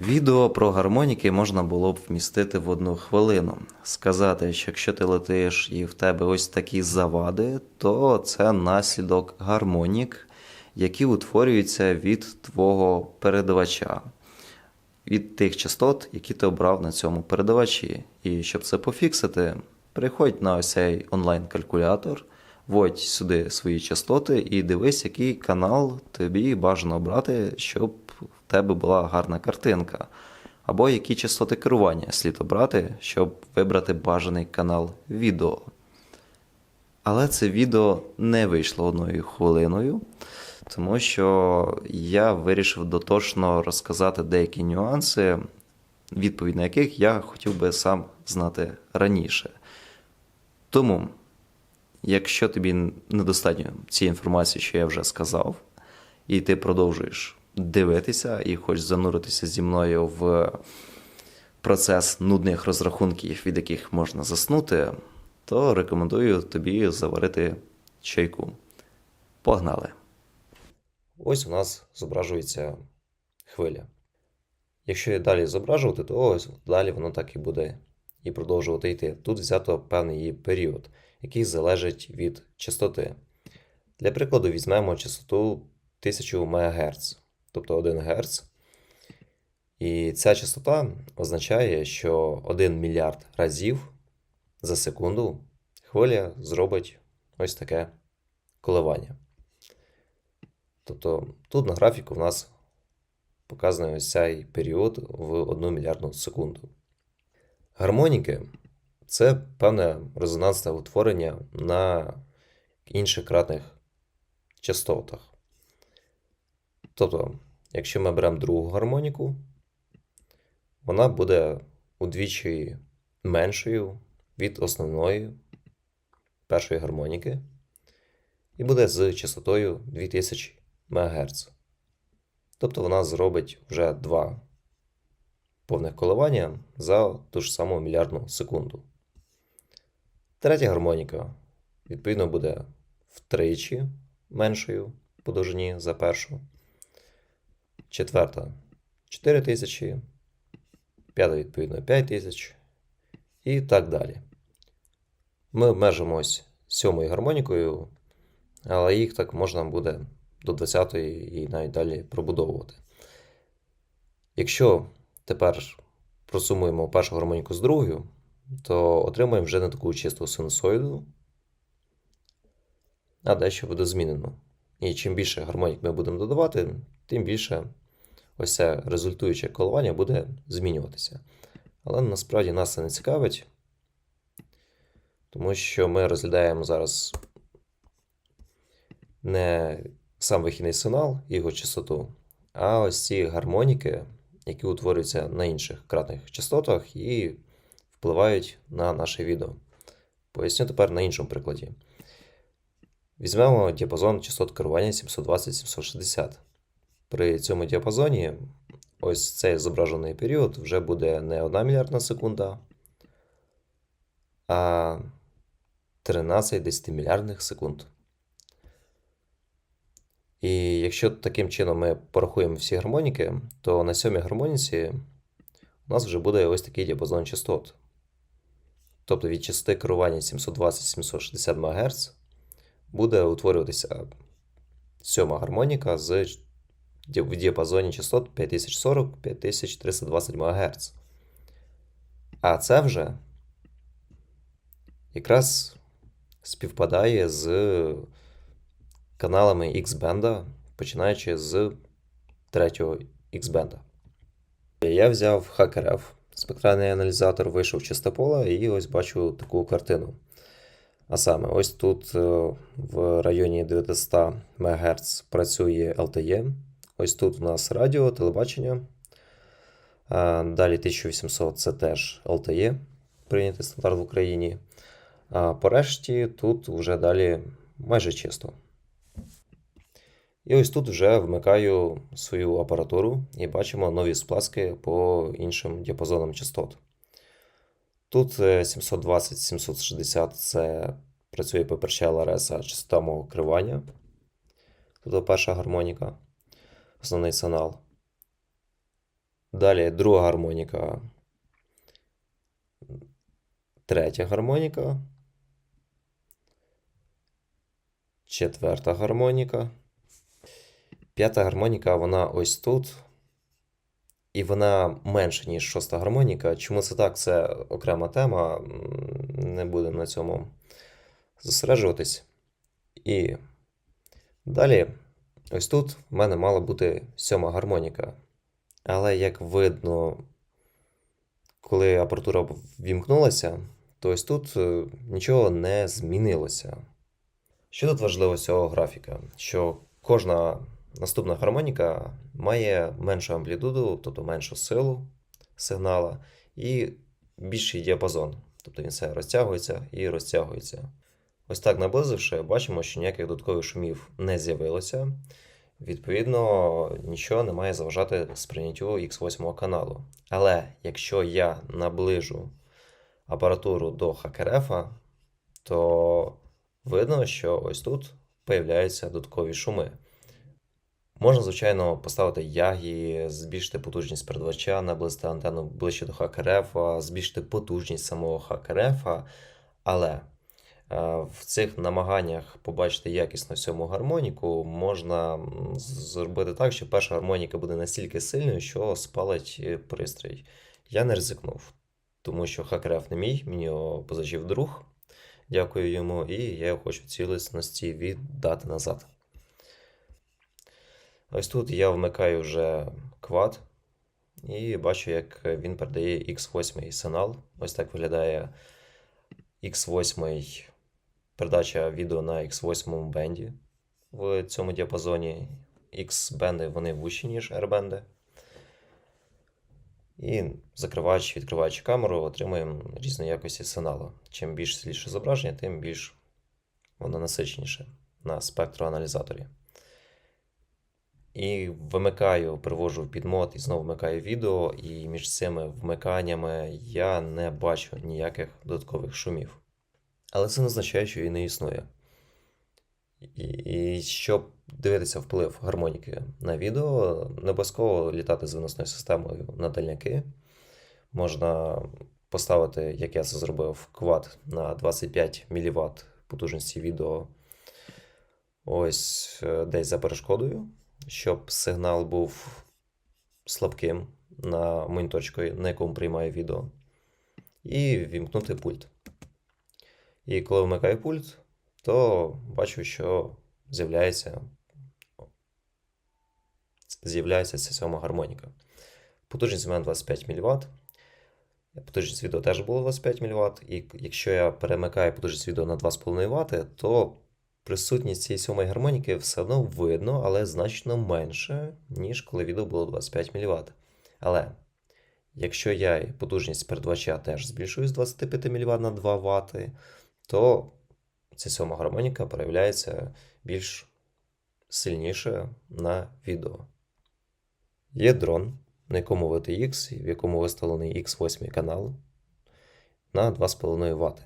Відео про гармоніки можна було б вмістити в одну хвилину. Сказати, що якщо ти летиш і в тебе ось такі завади, то це наслідок гармонік, які утворюються від твого передавача, від тих частот, які ти обрав на цьому передавачі. І щоб це пофіксити, приходь на ось цей онлайн-калькулятор, вводь сюди свої частоти і дивись, який канал тобі бажано обрати, щоб тебе була гарна картинка. Або які частоти керування слід обрати, щоб вибрати бажаний канал відео. Але це відео не вийшло одною хвилиною, тому що я вирішив дотошно розказати деякі нюанси, відповідь на яких я хотів би сам знати раніше. Тому, якщо тобі недостатньо цієї інформації, що я вже сказав, і ти продовжуєш дивитися і хочеш зануритися зі мною в процес нудних розрахунків, від яких можна заснути, то рекомендую тобі заварити чайку. Погнали! Ось у нас зображується хвиля. Якщо і далі зображувати, то ось далі воно так і буде і продовжувати йти. Тут взято певний її період, який залежить від частоти. Для прикладу, візьмемо частоту 1000 МГц, тобто 1 Гц. І ця частота означає, що 1 мільярд разів за секунду хвиля зробить ось таке коливання. Тобто тут на графіку в нас показаний ось цей період в 1 мільярдну секунду. Гармоніки це певне резонансне утворення на інших кратних частотах. Тобто, якщо ми беремо другу гармоніку, вона буде удвічі меншою від основної першої гармоніки і буде з частотою 2000 МГц. Тобто вона зробить вже два повних коливання за ту ж саму мільярдну секунду. Третя гармоніка, відповідно, буде втричі меншою по довжині за першу. Четверта 4000, п'ята, відповідно, 5000 і так далі. Ми обмежимось сьомою гармонікою, але їх так можна буде до 20-ї і навіть далі пробудовувати. Якщо тепер просумуємо першу гармоніку з другою, то отримаємо вже не таку чисту синусоїду, а дещо буде змінено. І чим більше гармонік ми будемо додавати, тим більше ось це результуюче коливання буде змінюватися. Але насправді нас це не цікавить, тому що ми розглядаємо зараз не сам вихідний сигнал і його частоту, а ось ці гармоніки, які утворюються на інших кратних частотах і впливають на наше відео. Поясню тепер на іншому прикладі. Візьмемо діапазон частот керування 720-760. При цьому діапазоні ось цей зображений період вже буде не 1 мільярдна секунда, а 13 10-мільярдних секунд. І якщо таким чином ми порахуємо всі гармоніки, то на сьомій гармоніці у нас вже буде ось такий діапазон частот. Тобто від частоти керування 720-760 МГц буде утворюватися сьома гармоніка з в діапазоні частот 5040-5320 МГц. А це вже якраз співпадає з каналами X-бенда, починаючи з третього X-бенда. Я взяв HackerF, спектральний аналізатор, вийшов чистопола і ось бачу таку картину. А саме, ось тут е, в районі 900 МГц працює LTE. Ось тут у нас радіо, телебачення. Далі 1800 це теж LTE, прийнятий стандарт в Україні. А по решті тут вже далі майже чисто. І ось тут вже вмикаю свою апаратуру і бачимо нові сплески по іншим діапазонам частот. Тут 720-760 це працює ППРЧ ЛРС, а частота мого кривання. Тут перша гармоніка, основний сигнал. Далі друга гармоніка. Третя гармоніка. Четверта гармоніка. П'ята гармоніка, вона ось тут. І вона менша, ніж шоста гармоніка. Чому це так? Це окрема тема. Не будемо на цьому зосереджуватись. І далі, ось тут в мене мала бути сьома гармоніка. Але як видно, коли апаратура вімкнулася, то ось тут е, нічого не змінилося. Що тут важливо з цього графіка? Що кожна наступна гармоніка має меншу амплітуду, тобто меншу силу сигнала, і більший діапазон. Тобто він все розтягується і розтягується. Ось так наблизивши, бачимо, що ніяких додаткових шумів не з'явилося. Відповідно, нічого не має заважати сприйняттю X8 каналу. Але якщо я наближу апаратуру до HackRF, то видно, що ось тут появляються додаткові шуми. Можна, звичайно, поставити ягі, збільшити потужність передавача, наблизити антенну ближче до HackRF, збільшити потужність самого HackRF, але в цих намаганнях побачити якісно сьому гармоніку можна зробити так, що перша гармоніка буде настільки сильною, що спалить е, пристрій. Я не ризикнув, тому що HackRF не мій, мені його позичив друг. Дякую йому, і я хочу цілісності віддати назад. Ось тут я вмикаю вже квад і бачу, як він передає X8 сигнал. Ось так виглядає X8 передача відео на X8 бенді в цьому діапазоні. X-бенди вони вущі, ніж R-бенди. І закриваючи, відкриваючи камеру, отримуємо різної якості сигналу. Чим більш світліше зображення, тим більш воно насиченіше на спектроаналізаторі. І вимикаю, привожу в підмод і знову вмикаю відео, і між цими вмиканнями я не бачу ніяких додаткових шумів. Але це не означає, що і не існує. І, і щоб дивитися вплив гармоніки на відео, не обов'язково літати з виносною системою на дальняки. Можна поставити, як я це зробив, квад на 25 мВт потужності відео ось е, десь за перешкодою, щоб сигнал був слабким на моніторчику, на якому приймає відео, і вімкнути пульт. І коли вмикаю пульт, то бачу, що з'являється з'являється ця сьома гармоніка. Потужність у мене 25 мВт. Потужність відео теж було 25 мВт. І якщо я перемикаю потужність відео на 2,5 Вт, то присутність цієї сьомої гармоніки все одно видно, але значно менше, ніж коли відео було 25 мВт. Але якщо я потужність передавача теж збільшую з 25 мВт на 2 Вт, то ця сьома гармоніка проявляється більш сильніше на відео. Є дрон, на якому VTX, в якому виставлений X8 канал на 2,5 Вт.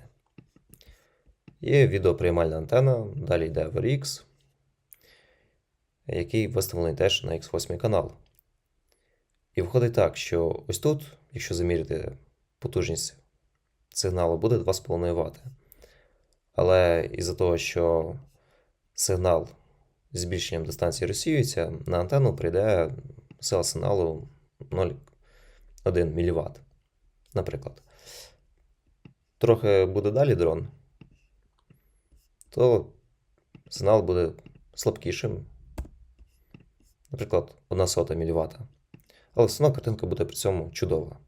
Є відеоприймальна антена, далі йде VRX, який виставлений теж на X8 канал. І виходить так, що ось тут, якщо заміряти потужність сигналу, буде 2,5 Вт. Але із-за того, що сигнал з збільшенням дистанції розсіюється, на антенну прийде сила сигналу 0,1 мВт, наприклад. Трохи буде далі дрон, то сигнал буде слабкішим, наприклад, 1 сота мВт. Але все одно картинка буде при цьому чудова.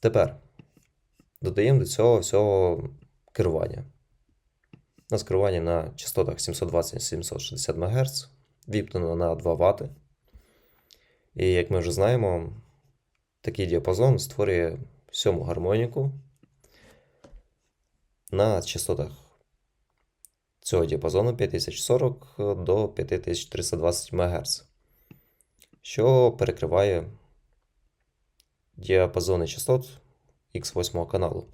Тепер додаємо до цього всього керування. У нас керування на частотах 720-760 МГц, віпнено на 2 Вт. І як ми вже знаємо, такий діапазон створює сьому гармоніку на частотах цього діапазону 5040 до 5320 МГц, що перекриває діапазони частот X8 каналу.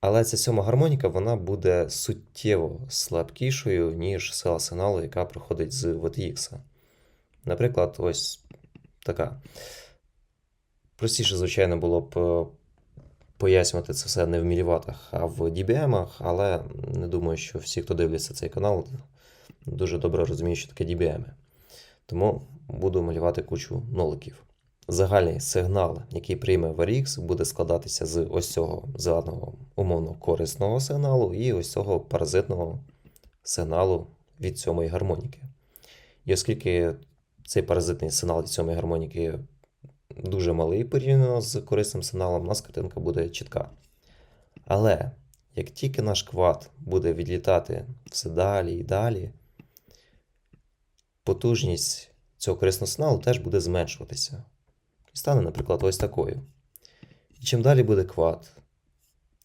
Але ця сьома гармоніка вона буде суттєво слабкішою, ніж сила сигналу, яка приходить з VTX. Наприклад, ось така. Простіше, звичайно, було б е, пояснювати це все не в міліватах, а в dBm, але не думаю, що всі, хто дивляться цей канал, дуже добре розуміють, що таке dBm. Тому буду малювати кучу ноликів. Загальний сигнал, який прийме VRX, буде складатися з ось цього зеленого умовно корисного сигналу і ось цього паразитного сигналу від сьомої гармоніки. І оскільки цей паразитний сигнал від сьомої гармоніки дуже малий порівняно з корисним сигналом, у нас картинка буде чітка. Але як тільки наш квад буде відлітати все далі і далі, потужність цього корисного сигналу теж буде зменшуватися. Стане, наприклад, ось такою. І чим далі буде квад,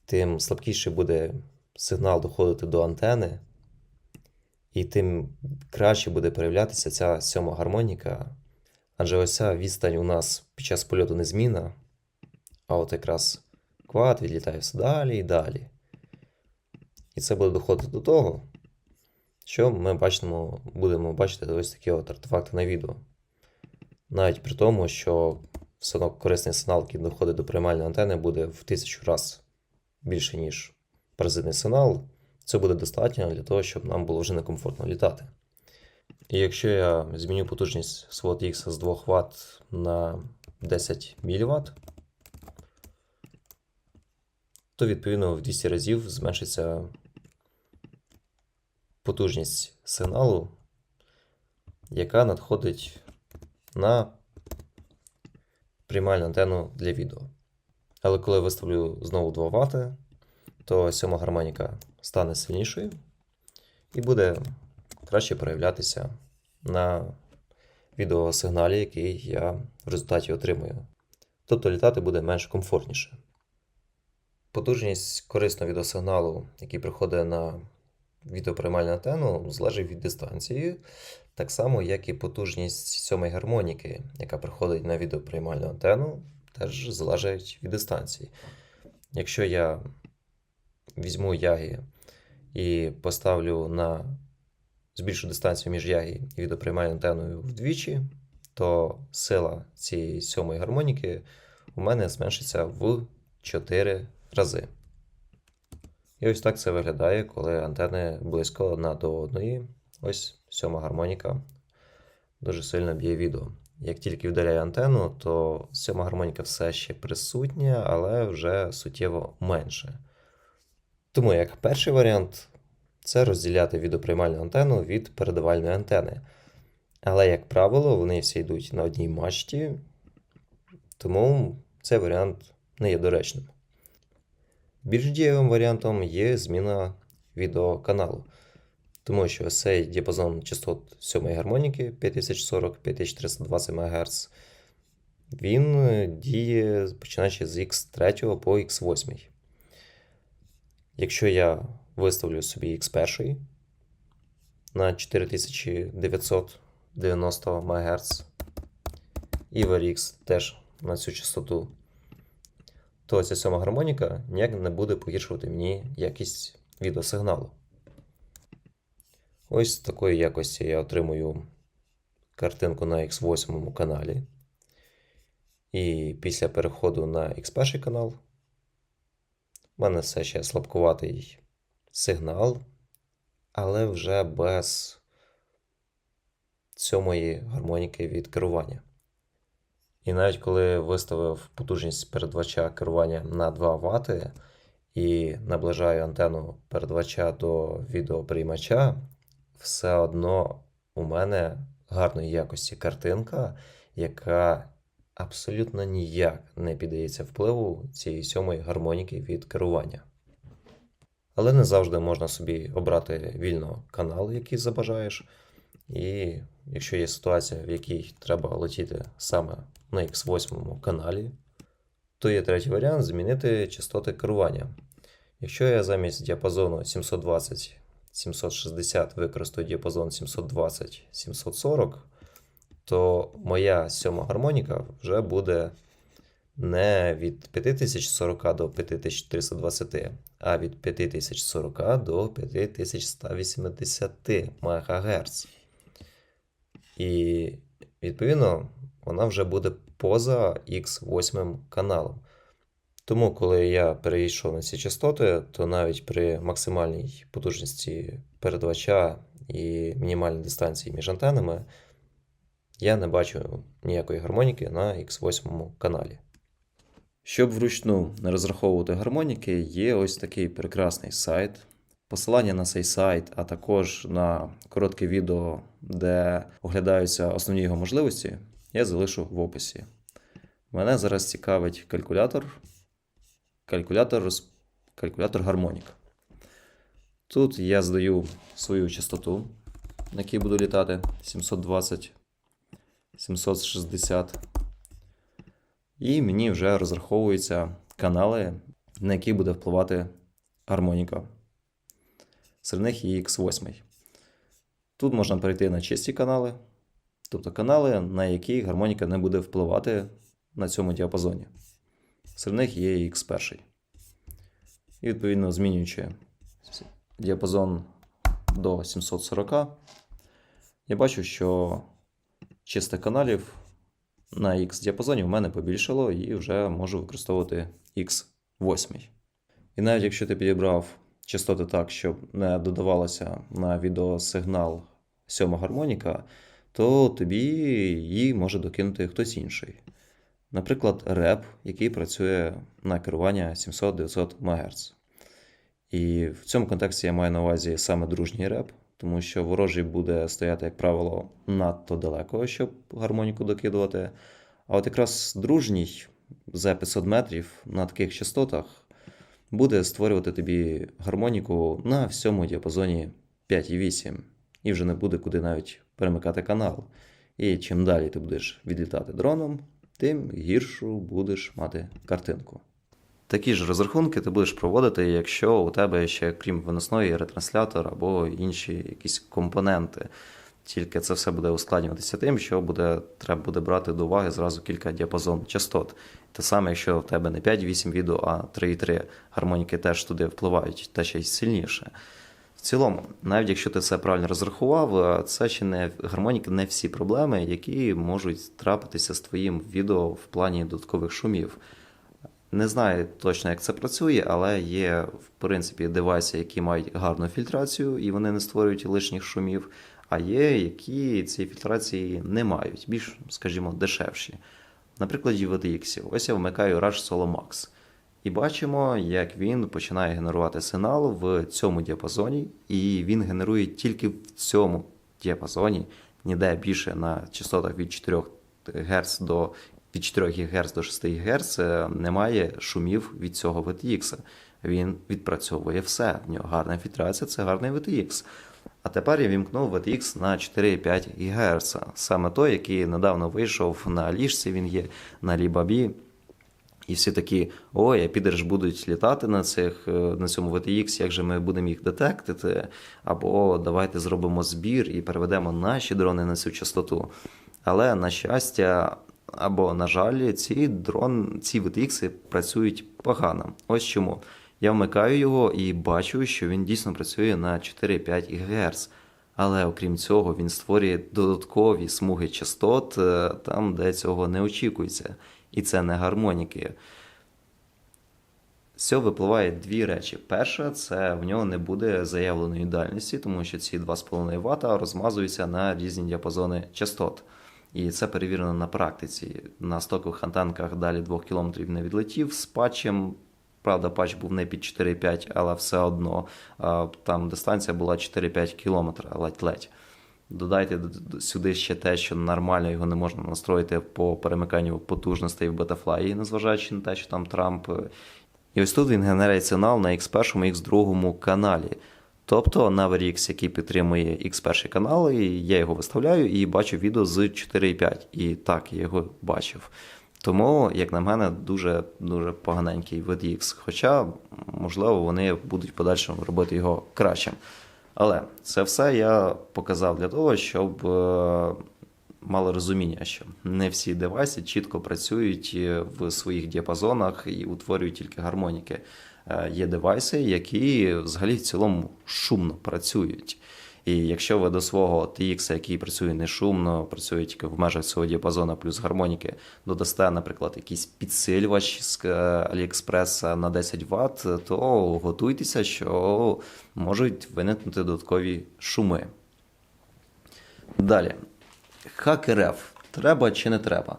тим слабкіше буде сигнал доходити до антени, і тим краще буде проявлятися ця сьома гармоніка. Адже ось ця відстань у нас під час польоту незмінна, а от якраз квад відлітає все далі і далі. І це буде доходити до того, що ми бачимо, будемо бачити ось такі от артефакти на відео. Навіть при тому, що корисний сигнал, який доходить до приймальної антени, буде в тисячу разів більше, ніж паразитний сигнал. Це буде достатньо для того, щоб нам було вже некомфортно літати. І якщо я зміню потужність свого X з 2 Вт на 10 мВт, то відповідно в 200 разів зменшиться потужність сигналу, яка надходить на приймальну антенну для відео. Але коли я виставлю знову 2 Вт, то сьома гармоніка стане сильнішою і буде краще проявлятися на відеосигналі, який я в результаті отримую. Тобто літати буде менш комфортніше. Потужність корисного відеосигналу, який приходить на відеоприймальну антенну, залежить від дистанції, так само, як і потужність сьомої гармоніки, яка приходить на відеоприймальну антенну, теж залежить від дистанції. Якщо я візьму ягі і поставлю на збільшу дистанцію між ягі і відеоприймальною антеною вдвічі, то сила цієї сьомої гармоніки у мене зменшиться в 4 рази. І ось так це виглядає, коли антени близько одна до одної. Ось сьома гармоніка дуже сильно б'є відео. Як тільки вдаляє антенну, то сьома гармоніка все ще присутня, але вже суттєво менше. Тому як перший варіант це розділяти відеоприймальну антенну від передавальної антени. Але, як правило, вони всі йдуть на одній мачті, тому цей варіант не є доречним. Більш дієвим варіантом є зміна відеоканалу, тому що цей діапазон частот 7 гармоніки 5040-5320 МГц, він діє починаючи з X3 по X8. Якщо я виставлю собі X1 на 4990 МГц і VRX теж на цю частоту, то ця сьома гармоніка ніяк не буде погіршувати мені якість відеосигналу. Ось такої якості я отримую картинку на X8 каналі. І після переходу на X1 канал у мене все ще слабкуватий сигнал, але вже без сьомої гармоніки від керування. І навіть коли виставив потужність передавача керування на 2 Вт і наближаю антенну передавача до відеоприймача, все одно у мене гарної якості картинка, яка абсолютно ніяк не піддається впливу цієї сьомої гармоніки від керування. Але не завжди можна собі обрати вільно канал, який забажаєш. І якщо є ситуація, в якій треба летіти саме на X8 каналі, то є третій варіант змінити частоти керування. Якщо я замість діапазону 720-760 використаю діапазон 720-740, то моя сьома гармоніка вже буде не від 5040 до 5320, а від 5040 до 5180 МГц. І відповідно вона вже буде поза X8 каналом. Тому, коли я перейшов на ці частоти, то навіть при максимальній потужності передавача і мінімальній дистанції між антенами я не бачу ніякої гармоніки на X8 каналі. Щоб вручну не розраховувати гармоніки, є ось такий прекрасний сайт. Посилання на цей сайт, а також на коротке відео, де оглядаються основні його можливості, я залишу в описі. Мене зараз цікавить калькулятор, калькулятор, роз- калькулятор гармонік. Тут я здаю свою частоту, на якій буду літати 720, 760. І мені вже розраховуються канали, на які буде впливати гармоніка. Серед них і X8. Тут можна перейти на чисті канали, тобто канали, на які гармоніка не буде впливати на цьому діапазоні. Серед них є X1. І відповідно змінюючи діапазон до 740, я бачу, що чистих каналів на X діапазоні в мене побільшало і вже можу використовувати X8. І навіть якщо ти підібрав частоти так, щоб не додавалося на відеосигнал сьома гармоніка, то тобі її може докинути хтось інший. Наприклад, реп, який працює на керування 700-900 МГц. І в цьому контексті я маю на увазі саме дружній реп, тому що ворожий буде стояти, як правило, надто далеко, щоб гармоніку докидувати. А от якраз дружній за 500 метрів на таких частотах буде створювати тобі гармоніку на всьому діапазоні 5,8, і вже не буде куди навіть перемикати канал. І чим далі ти будеш відлітати дроном, тим гіршу будеш мати картинку. Такі ж розрахунки ти будеш проводити, якщо у тебе ще, крім виносної, є ретранслятор або інші якісь компоненти. Тільки це все буде ускладнюватися тим, що буде, треба буде брати до уваги зразу кілька діапазон частот. Те саме, якщо в тебе не 5-8 відео, а 3,3 гармоніки теж туди впливають, та ще й сильніше. В цілому, навіть якщо ти все правильно розрахував, це ще не гармоніки, не всі проблеми, які можуть трапитися з твоїм відео в плані додаткових шумів. Не знаю точно, як це працює, але є, в принципі, девайси, які мають гарну фільтрацію і вони не створюють лишніх шумів, а є, які цієї фільтрації не мають, більш, скажімо, дешевші. Наприклад, VTX. Ось я вмикаю Rush Solo Max. І бачимо, як він починає генерувати сигнал в цьому діапазоні, і він генерує тільки в цьому діапазоні, ніде більше на частотах від 4 Гц до від 4 ГГц до 6 ГГц немає шумів від цього VTX. Він відпрацьовує все. В нього гарна фільтрація, це гарний VTX. А тепер я вімкнув VTX на 4,5 ГГц. Саме той, який недавно вийшов на ліжці, він є на Лібабі. І всі такі: ой, а підеш будуть літати на цих, е, на цьому VTX, як же ми будемо їх детектити? Або давайте зробимо збір і переведемо наші дрони на цю частоту. Але, на щастя, або, на жаль, ці дрон, ці VTX працюють погано. Ось чому. Я вмикаю його і бачу, що він дійсно працює на 4-5 ГГц. Але окрім цього, він створює додаткові смуги частот е, там, де цього не очікується. І це не гармоніки. З цього випливає дві речі. Перша, це в нього не буде заявленої дальності, тому що ці 2,5 Вт розмазуються на різні діапазони частот. І це перевірено на практиці. На стокових антенках далі 2 км не відлетів з патчем. Правда, патч був не під 4,5, але все одно там дистанція була 4-5 км, ледь-ледь. Додайте сюди ще те, що нормально його не можна настроїти по перемиканню потужностей в Betafly, незважаючи на те, що там Трамп. І ось тут він генерує сигнал на X1 і X2 каналі. Тобто на VRX, який підтримує X1 канал, і я його виставляю і бачу відео з 4.5. І так, я його бачив. Тому, як на мене, дуже дуже поганенький VDX. Хоча, можливо, вони будуть в подальшому робити його кращим. Але це все я показав для того, щоб е, мали розуміння, що не всі девайси чітко працюють е, в своїх діапазонах і утворюють тільки гармоніки. Е, Є девайси, які взагалі в цілому шумно працюють. І якщо ви до свого TX, який працює не шумно, працює тільки в межах цього діапазону плюс гармоніки, додасте, наприклад, якийсь підсилювач з е, AliExpress на 10 Вт, то готуйтеся, що можуть виникнути додаткові шуми. Далі. Хакереф. Треба чи не треба?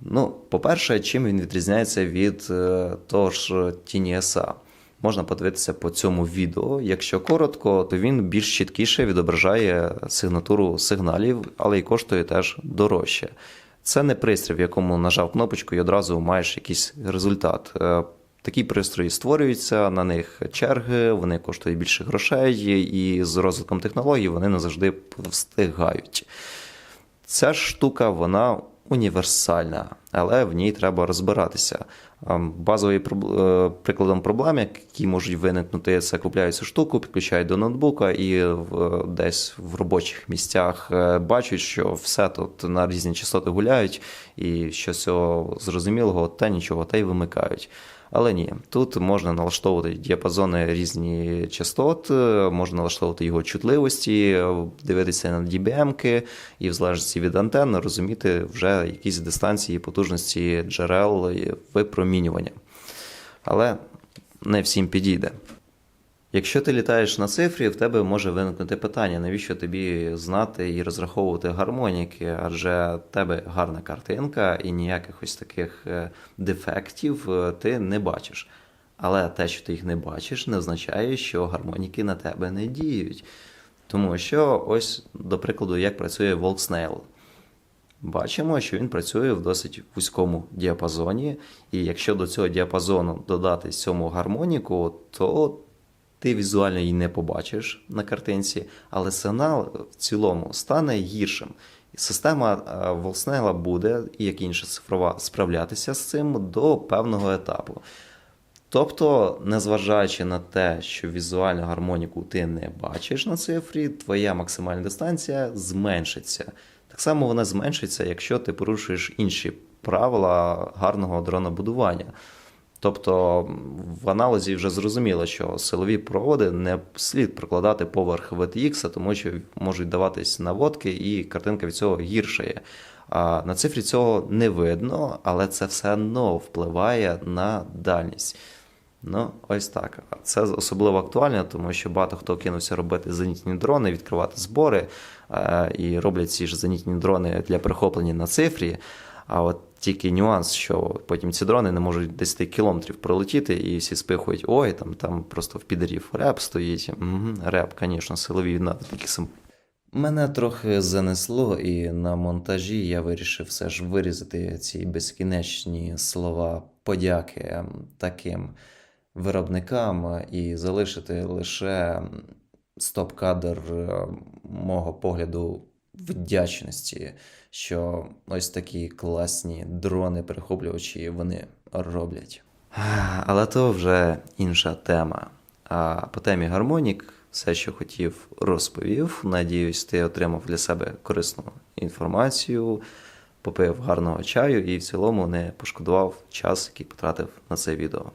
Ну, по-перше, чим він відрізняється від е, того ж TNSA? Можна подивитися по цьому відео. Якщо коротко, то він більш чіткіше відображає сигнатуру сигналів, але й коштує теж дорожче. Це не пристрій, в якому нажав кнопочку і одразу маєш якийсь результат. Е, Такі пристрої створюються, на них черги, вони коштують більше грошей, і з розвитком технологій вони не завжди встигають. Ця штука вона універсальна, але в ній треба розбиратися. Базовий е, прикладом проблем, які можуть виникнути, це купляються штуку, підключають до ноутбука і в, десь в робочих місцях е, бачать, що все тут на різні частоти гуляють, і що цього зрозумілого, та нічого, та й вимикають. Але ні, тут можна налаштовувати діапазони різні частот, е, можна налаштовувати його чутливості, дивитися на DBM-ки і в залежності від антенн розуміти вже якісь дистанції, потужності джерел випромінювання. Але не всім підійде. Якщо ти літаєш на цифрі, в тебе може виникнути питання, навіщо тобі знати і розраховувати гармоніки, адже в тебе гарна картинка і ніяких ось таких е, дефектів е, ти не бачиш. Але те, що ти їх не бачиш, не означає, що гармоніки на тебе не діють. Тому що ось, до прикладу, як працює Volksnail. Бачимо, що він працює в досить вузькому діапазоні, і якщо до цього діапазону додати сьому гармоніку, то ти візуально її не побачиш на картинці, але сигнал в цілому стане гіршим. Система е, Волснела буде, як інша цифрова, справлятися з цим до певного етапу. Тобто, незважаючи на те, що візуальну гармоніку ти не бачиш на цифрі, твоя максимальна дистанція зменшиться. Так само вона зменшиться, якщо ти порушуєш інші правила гарного дронобудування. Тобто в аналізі вже зрозуміло, що силові проводи не слід прокладати поверх VTX, тому що можуть даватись наводки, і картинка від цього гіршає. А на цифрі цього не видно, але це все одно впливає на дальність. Ну, ось так. Це особливо актуально, тому що багато хто кинувся робити зенітні дрони, відкривати збори е, і роблять ці ж зенітні дрони для перехоплення на цифрі. А от тільки нюанс, що потім ці дрони не можуть 10 кілометрів пролетіти, і всі спихують, ой, там, там просто в підерів реп стоїть. Угу, реп, звісно, силові такі сим. Мене трохи занесло, і на монтажі я вирішив все ж вирізати ці безкінечні слова подяки таким виробникам і залишити лише стоп-кадр е, мого погляду вдячності, що ось такі класні дрони-перехоплювачі вони роблять. Але то вже інша тема. А по темі гармонік, все, що хотів, розповів. Надіюсь, ти отримав для себе корисну інформацію, попив гарного чаю і в цілому не пошкодував час, який потратив на це відео.